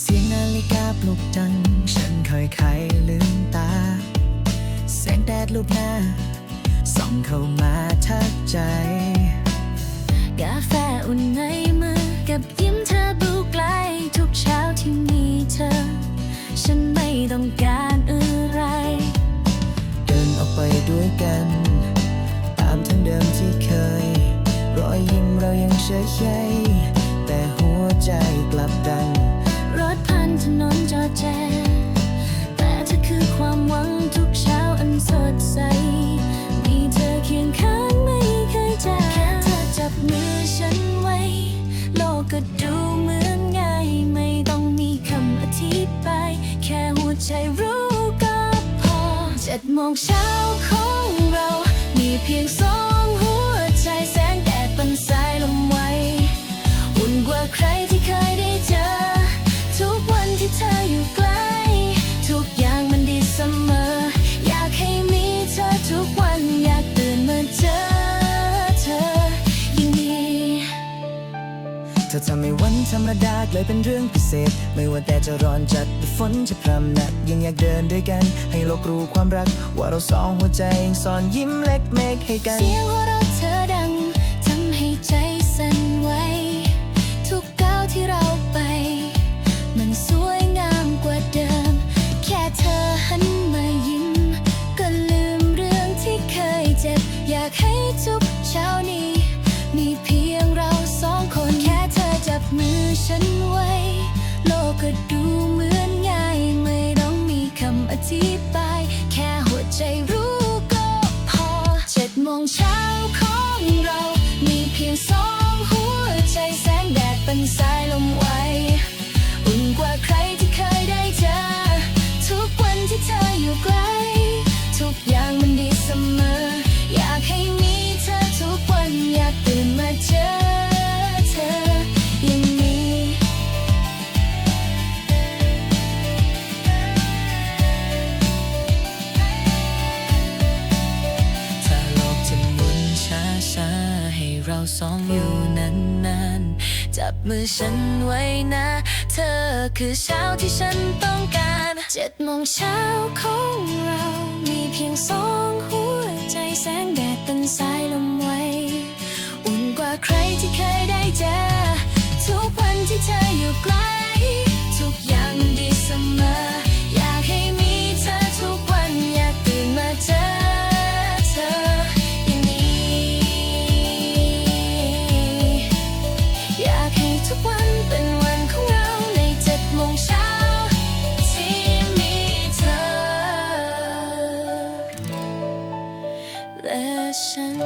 เสียงนาฬิกาปลุกจัง ฉันค่อยๆลืมตา แสงแดดลูบหน้า ส่องเข้ามาทักใจ กาแฟอุ่นในมือกับยิ้มเธอบูไกล ทุกเช้าที่มีเธอ ฉันไม่ต้องการอะไร เดินออกไปด้วยกัน ตามทางเดิมที่เคย รอยยิ้มเรายังเฉย ก็ดูเหมือนง่าย ไม่ต้องมีคำอธิบาย แค่หัวใจรู้ก็พอเจ็ดโมงเช้าของเรา มีเพียงสอง เธอทำให้วันธรรมดากลายเป็นเรื่องพิเศษ ไม่ว่าแต่จะร้อนจัดหรือฝนจะพรำหนักยังอยากเดินด้วยกัน ให้โลกรู้ความรัก ว่าเราสองหัวใจยังซ่อนยิ้มเล็กเมฆให้กันเสียงหัวเราเธอดังทำให้ใจสั่นไหวทุกก้าวที่เราไป มันสวยงามกว่าเดิม แค่เธอหันมายิ้ม ก็ลืมเรื่องที่เคยเจ็บ อยากให้ทุกเช้านี้ ฉันไว้ โลกก็ดูเหมือนง่าย ไม่ต้องมีคำอธิบาย แค่หัวใจรู้ก็พอเจ็ดโมงเช้าของเรา มีเพียงสองหัวใจแสงแดดเป็นสายลมไวอุ่นกว่าใครที่เคยได้เจอ ทุกวันที่เธออยู่ใกล้ สองอยู่นานๆ จับมือฉันไว้นะ เธอคือเช้าที่ฉันต้องการเจ็ดโมงเช้าของเรา มีเพียงสอง และฉัน